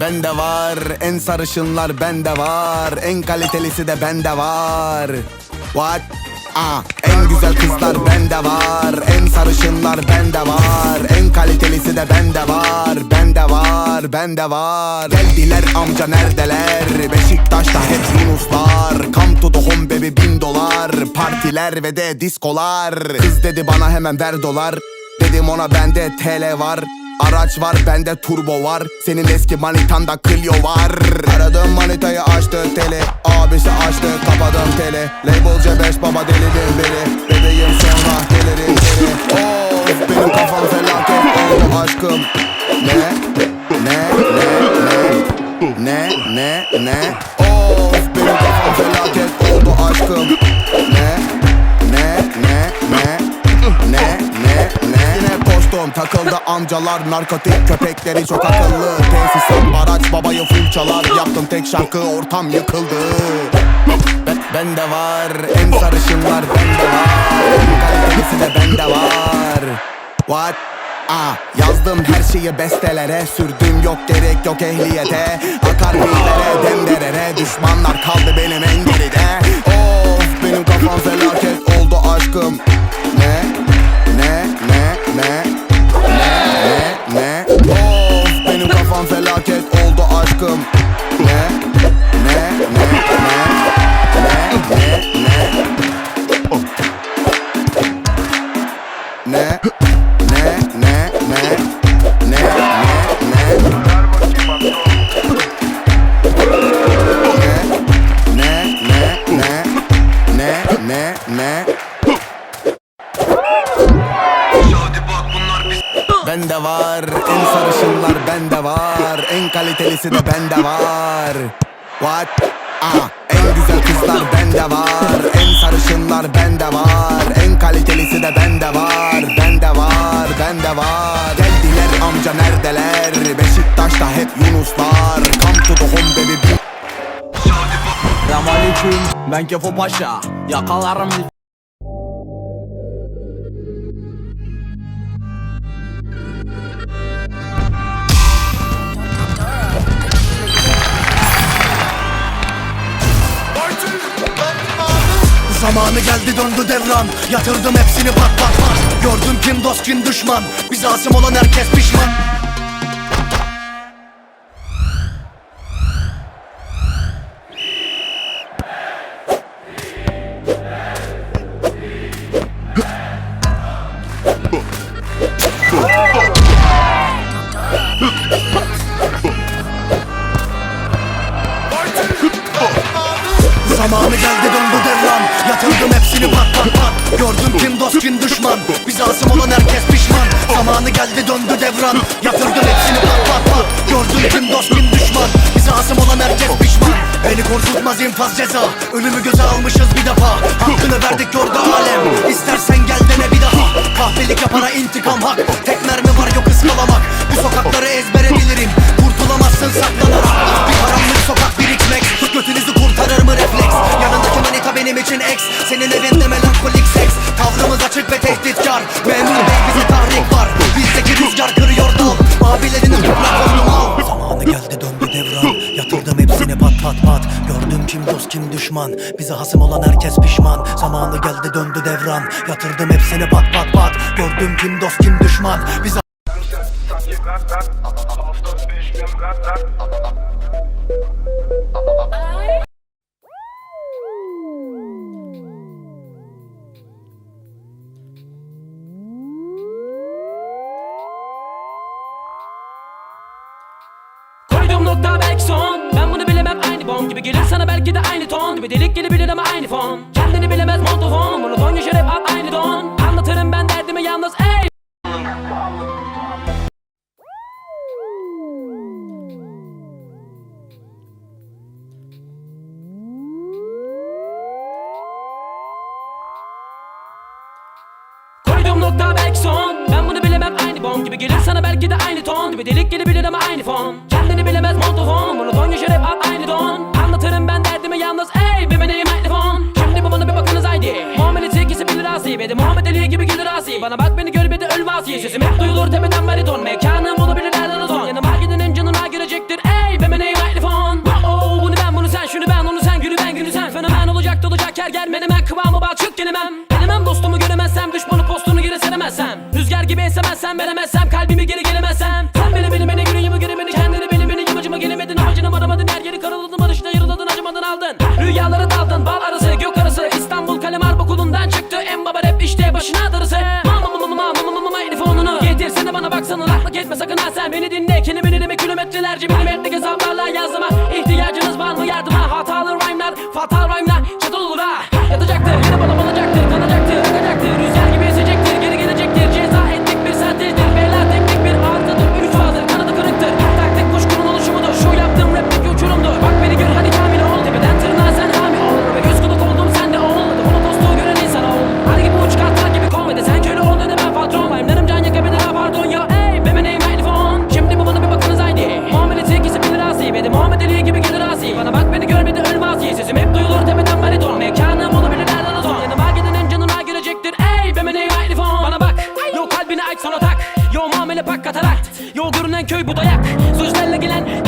Bende var en sarışınlar bende var En kalitelisi de bende var. What? Ah, en güzel kızlar bende var En sarışınlar bende var En kalitelisi de bende var Bende var, bende var. Geldiler amca neredeler? Beşiktaş'ta hep Yunuslar. Come to the home baby bin dolar. Partiler ve de diskolar. Kız dedi bana hemen ver dolar. Dedim ona bende TL var Araç var bende turbo var Senin eski manitanda Clio var Aradığım manitayı açtı tele Abisi açtı kapadım tele Label C5 baba delidim beni Bebeğim sonra gelirim geri Of benim kafam felaket oldu aşkım Ne? Ne? Ne? Ne? Ne? Ne? Ne? Of benim kafam felaket oldu aşkım? Ne? Ne? Ne? Koştum takıldı amcalar Narkotik köpekleri çok akıllı. Tesisat araç babayı full çalar. Yaptım tek şarkı ortam yıkıldı. Ben, Bende var en sarışınlar bende var. En kalitelisi de bende var. What? Ah, yazdım her şeyi bestelere. Sürdüm yok gerek yok ehliyete. Akar dillere demderere Düşmanlar kaldı benim en geride. Of benim kafam felaket oldu aşkım Ne? Ne? Ne? Ne? Ne? Ne? Ne? Ne? Bende var en sarışınlar bende var En kalitelisi de bende var What? Ah, en güzel kızlar bende var En sarışınlar bende var. En kalitelisi de bende var. Bende var, bende var. Geldiler amca neredeler? Beşiktaş'ta hep Yunuslar. Come to the home baby Selamünaleyküm. Ben Kefo Paşa. Yakalarım Zamanı geldi döndü devran. Yatırdım hepsini pat pat pat. Gördüm kim dost kim düşman. Bize asım olan herkes pişman. Zamanı geldi Kim düşman. Bize asım olan herkes pişman. Zamanı geldi döndü devran. Yatırdım hepsini pat pat pat. Gördüm kim dost kim düşman. Bize asım olan herkes pişman. Beni korkutmaz infaz ceza. Ölümü göze almışız bir defa. Hakkını verdik gördü alem. İstersen gel dene bir daha. Kahpelik yapana intikam hak. Tek mermi var yok ıskalamak düşman. Bize hasım olan herkes pişman. Zamanı geldi döndü devran. Yatırdım hepsini pat pat pat. Gördüm kim dost kim düşman. Bize gelir sana belki de aynı ton Gibi delik gelebilir ama aynı fon. Kendini bilemez montofon Monoton yaşar hep at aynı don. Anlatırım ben derdimi yalnız ey! Koyduğum nokta belki son ton Gibi gelir sana belki de aynı ton Gibi. Delik gelebilir ama aynı fon. Kendini bilemez montofon Monoton yaşar hep at aynı don. Anlatırım ben derdimi yalnız ey bir meneyim telefon Şimdi babana bir bakınız haydi. Muamelesi ikisi bilir asi Ve de Muhammed Ali gibi gelir asi Bana bak beni gör ve de öl vasi Sesim hep duyulur tepeden bariton. Mekanım olabilir nereden uzun. Yanıma gidenin canına girecektir ey bir meneyim telefon Oh bunu ben bunu sen şunu ben onu sen günü ben günü sen. Fenomen olacak dolacak her yer menemen kıvamı balçık gelemem veremezsem kalbimi geri gelemezsem. Sen beni beni beni yüreğimi göre beni Kendini beni beni yamacıma gelemedin Amacına varamadın her yeri karaladın Barışta yarıladın acımadın aldın. Rüyalara daldın bal arası gök arası İstanbul kalem harp okulundan çıktı En baba rap işte başına darısı. Mama mama mama mama mama telefonunu Getirsene bana baksana laklık etme sakın ha sen. Beni dinle Kelimeni deme kilometrelerce milimetrelik hesaplarla yazdıma telefon bana bak. Yo kalbini aç sonra tak. Yo muamele pak katarak. Yo görünen köy bu dayak. Sözlerle gelen